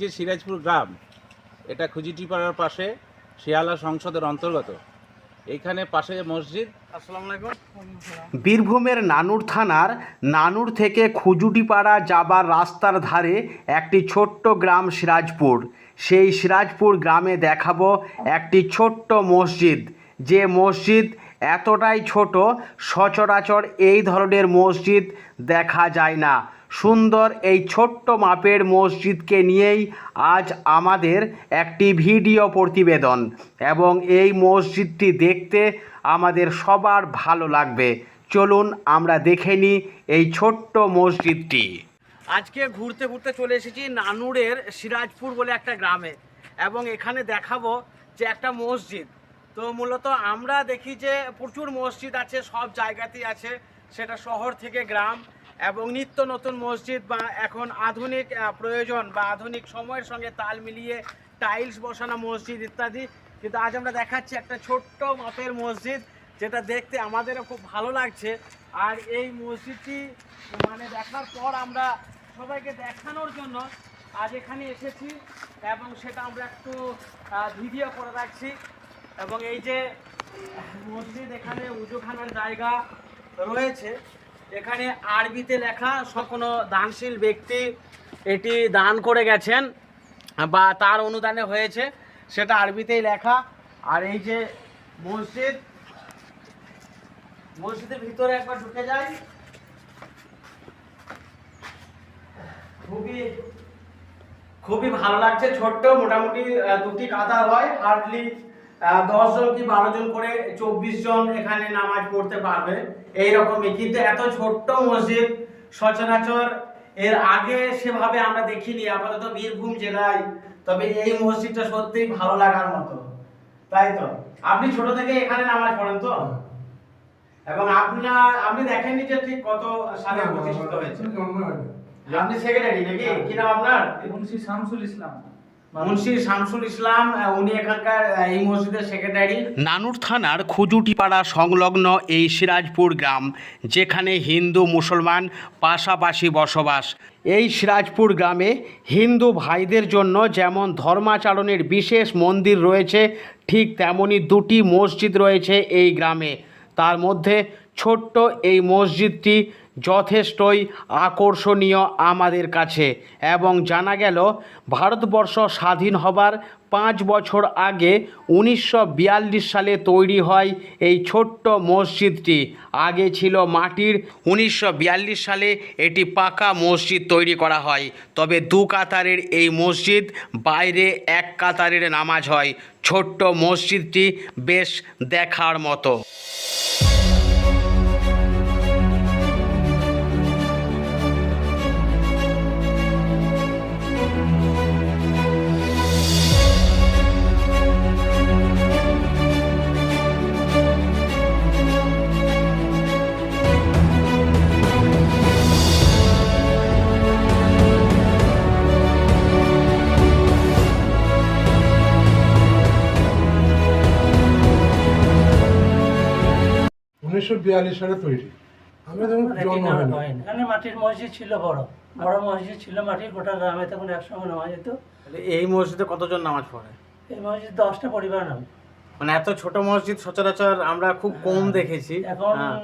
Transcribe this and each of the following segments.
যে সিরাজপুর গ্রাম এটা খুজিটিপাড়ার পাশে শিয়ালা সংসদের অন্তর্গত। এইখানে পাশে মসজিদ আসসালামু আলাইকুম। বীরভূমের নানুর থানার নানুর থেকে খুজুটিপাড়া যাবার রাস্তার ধারে একটি ছোট্ট গ্রাম সিরাজপুর। সেই সিরাজপুর গ্রামে দেখাবো একটি ছোট্ট মসজিদ। যে মসজিদ এতটাই ছোট সচরাচর এই ধরনের মসজিদ দেখা যায় না। সুন্দর এই ছোট্ট মাপের মসজিদকে নিয়েই আজ আমাদের একটি ভিডিও প্রতিবেদন এবং এই মসজিদটি দেখতে আমাদের সবার ভালো লাগবে। চলুন আমরা দেখে নিই এই ছোট্ট মসজিদটি। আজকে ঘুরতে ঘুরতে চলে এসেছি নানুরের সিরাজপুর বলে একটা গ্রামে এবং এখানে দেখাবো যে একটা মসজিদ। তো মূলত আমরা দেখি যে প্রচুর মসজিদ আছে, সব জায়গাতেই আছে, সেটা শহর থেকে গ্রাম। এবং নিত্য নতুন মসজিদ বা এখন আধুনিক প্রয়োজন বা আধুনিক সময়ের সঙ্গে তাল মিলিয়ে টাইলস বসানো মসজিদ ইত্যাদি। কিন্তু আজ আমরা দেখাচ্ছি একটা ছোট্ট মাপের মসজিদ, যেটা দেখতে আমাদেরও খুব ভালো লাগছে। আর এই মসজিদটি মানে দেখার পর আমরা সবাইকে দেখানোর জন্য আজ এখানে এসেছি এবং সেটা আমরা একটু ভিডিও করে রাখছি। এবং এই যে মসজিদ এখানে উজুখানার জায়গা রয়েছে। এখানে আরবিতে লেখা সব দানশীল ব্যক্তি এটি দান করে গেছেন বা তার অনুদানে হয়েছে, সেটা আরবিতেই লেখা। আর এই যে মসজিদ, মসজিদের ভিতরে একবার ঢুকে যাই। খুবই খুবই ভালো লাগছে, ছোট্ট মোটামুটি দুটি কাতার হয়, হার্ডলি দশ জন কি বারো জন করে চব্বিশ জন এখানে নামাজ পড়তে পারবে? এইরকমই। কিন্তু এত ছোট্ট মসজিদ সচরাচর এর আগে সেভাবে আমরা দেখিনি আপাতত বীরভূম জেলায়। তবে এই মসজিদটা সত্যিই ভালো লাগার মতো। তাই তো? আপনি ছোট থেকে এখানে নামাজ পড়েন তো? এবং আপনার আপনি দেখেননি যে ঠিক কত সালে প্রতিষ্ঠিত হয়েছে? আপনি সেক্রেটারি নাকি? কি নাম আপনার? মুন্সি শামসুল ইসলাম। মুন্সি শামসুল ইসলাম উনি এখানকার এই মসজিদের সেক্রেটারি নানুর থানার খুজুটিপাড়া সংলগ্ন এই সিরাজপুর গ্রাম যেখানে হিন্দু মুসলমান পাশাপাশি বসবাস। এই সিরাজপুর গ্রামে হিন্দু ভাইদের জন্য যেমন ধর্মাচরণের বিশেষ মন্দির রয়েছে ঠিক তেমনি দুটি মসজিদ রয়েছে এই গ্রামে। তার মধ্যে ছোট্ট এই মসজিদটি যথেষ্টই আকর্ষণীয় আমাদের কাছে এবং জানা গেল, ভারতবর্ষ স্বাধীন হবার পাঁচ বছর আগে উনিশশো বিয়াল্লিশ সালে তৈরি হয় এই ছোট্ট মসজিদটি। আগে ছিল মাটির, উনিশশো বিয়াল্লিশ সালে এটি পাকা মসজিদ তৈরি করা হয়। তবে দু কাতারের এই মসজিদ বাইরে এক কাতারের নামাজ হয়। ছোট্ট মসজিদটি বেশ দেখার মতো। উনিশশো বিয়াল্লিশ সালে তৈরি। আমরা যখন জন্ম হয়নি এখানে মাটির মসজিদ ছিল বড়। বড় মসজিদ ছিল মাটির গোটা গ্রামে তখন একসঙ্গে নামাজ হতো। এই মসজিদে কতজন নামাজ পড়ে? এই মসজিদ দশটা পরিবার নাম। মানে এত ছোট মসজিদ সচরাচর আমরা খুব কম দেখেছি। এখন হ্যাঁ।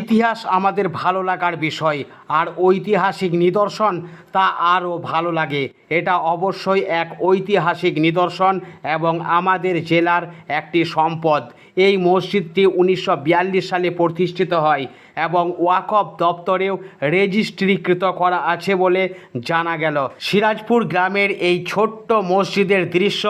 ইতিহাস আমাদের ভালো লাগার বিষয়, আর ঐতিহাসিক নিদর্শন তা আরও ভালো লাগে। এটা অবশ্যই এক ঐতিহাসিক নিদর্শন এবং আমাদের জেলার একটি সম্পদ। এই মসজিদটি উনিশশো বিয়াল্লিশ সালে প্রতিষ্ঠিত হয় এবং ওয়াকফ দপ্তরেও রেজিস্ট্রিকৃত করা আছে বলে জানা গেল। সিরাজপুর গ্রামের এই ছোট্ট মসজিদের দৃশ্য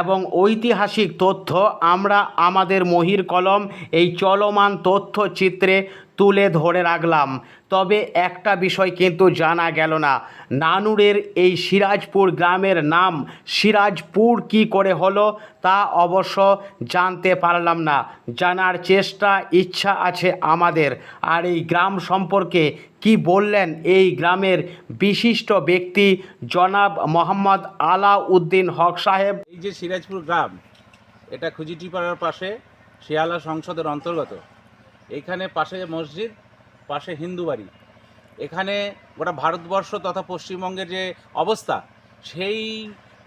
এবং ঐতিহাসিক তথ্য আমরা আমাদের মহির কলম, এই চলমান তথ্যচিত্রে তুলে ধরে রাখলাম। তবে একটা বিষয় কিন্তু জানা গেল না। নানুরের এই সিরাজপুর গ্রামের নাম সিরাজপুর কি করে হলো তা অবশ্য জানতে পারলাম না। জানার চেষ্টা ইচ্ছা আছে আমাদের। আর এই গ্রাম সম্পর্কে কি বললেন এই গ্রামের বিশিষ্ট ব্যক্তি জনাব মোহাম্মদ আলাউদ্দিন হক সাহেব? এই যে সিরাজপুর গ্রাম, এটা খুঁজিটি খুজিটিপাড়ার পাশে শিয়ালা সংসদের অন্তর্গত। এইখানে পাশে মসজিদ, পাশে হিন্দু বাড়ি। এখানে গোটা ভারতবর্ষ তথা পশ্চিমবঙ্গের যে অবস্থা, সেই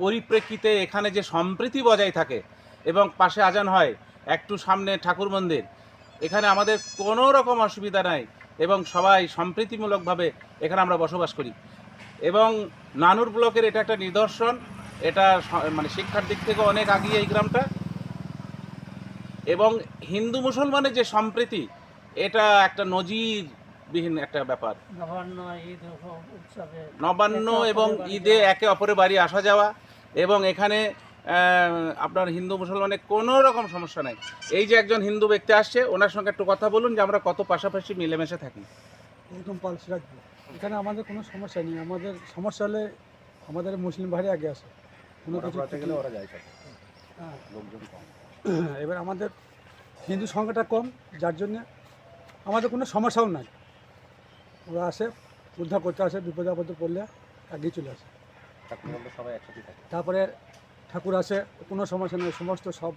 পরিপ্রেক্ষিতে এখানে যে সম্প্রীতি বজায় থাকে এবং পাশে আজান হয়, একটু সামনে ঠাকুর মন্দির, এখানে আমাদের কোনো রকম অসুবিধা নাই এবং সবাই সম্প্রীতিমূলকভাবে এখানে আমরা বসবাস করি। এবং নানুর ব্লকের এটা একটা নিদর্শন, এটা মানে শিক্ষার দিক থেকে অনেক আগিয়ে এই গ্রামটা। এবং হিন্দু মুসলমানের যে সম্প্রীতি এটা একটা নজিরবিহীন একটা ব্যাপার। নবান্ন এবং ঈদে একে অপরের বাড়ি আসা যাওয়া এবং এখানে আপনার হিন্দু মুসলমানের কোনো রকম সমস্যা নাই। এই যে একজন হিন্দু ব্যক্তি আসছে ওনার সঙ্গে একটু কথা বলুন যে আমরা কত পাশাপাশি মিলেমিশে থাকি। এরকম পাল সিরাজপুর এখানে আমাদের কোনো সমস্যা নেই। আমাদের সমস্যা হলে আমাদের মুসলিম ভাই আগে আসে। কোনো কিছু হ্যাঁ। এবার আমাদের হিন্দু সংখ্যাটা কম যার জন্যে আমাদের কোনো সমস্যাও নাই। ওরা আসে উদ্ধার করতে আসে বিপদে আপদে পড়লে আগেই চলে আসে। তারপরে ঠাকুর আসে কোনো সমস্যা নেই সমস্ত সব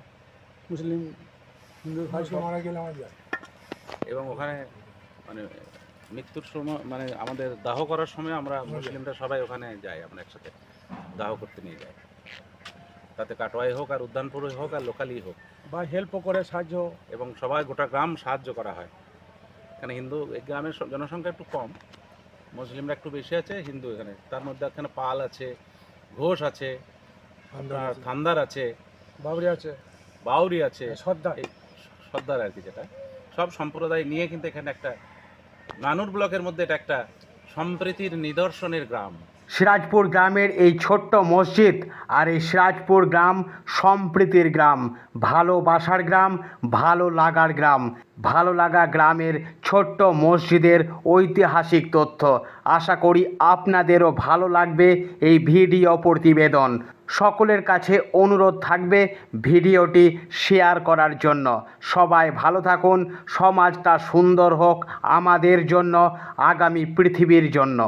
মুসলিম হিন্দু ভাই সব। মারা গেলে আমার যায় এবং ওখানে মানে মৃত্যুর সময় মানে আমাদের দাহ করার সময় আমরা মুসলিমরা সবাই ওখানে যাই আমরা একসাথে দাহ করতে নিয়ে যাই। তাতে কাটোয়াই হোক আর উদ্যানপুরে হোক আর লোকালই হোক। বা হেল্পও করে সাহায্য এবং সবাই গোটা গ্রাম সাহায্য করা হয়। এখানে হিন্দু এই গ্রামের জনসংখ্যা একটু কম মুসলিমরা একটু বেশি আছে হিন্দু এখানে। তার মধ্যে এখানে পাল আছে ঘোষ আছে থান্দার আছে বাউরি আছে। বাউরি আছে সর্দার। সর্দার আর কি যেটা। সব সম্প্রদায় নিয়ে কিন্তু এখানে একটা নানুর ব্লকের মধ্যে এটা একটা সম্প্রীতির নিদর্শনের গ্রাম। সিরাজপুর গ্রামের এই ছোট্ট মসজিদ আর এই সিরাজপুর গ্রাম সম্প্রীতির গ্রাম। ভালোবাসার গ্রাম, ভালো লাগার গ্রাম। ভালো লাগা গ্রামের ছোট্ট মসজিদের ঐতিহাসিক তথ্য। আশা করি আপনাদেরও ভালো লাগবে এই ভিডিও প্রতিবেদন। সকলের কাছে অনুরোধ থাকবে ভিডিওটি শেয়ার করার জন্য। সবাই ভালো থাকুন, সমাজটা সুন্দর হোক আমাদের জন্য, আগামী পৃথিবীর জন্য।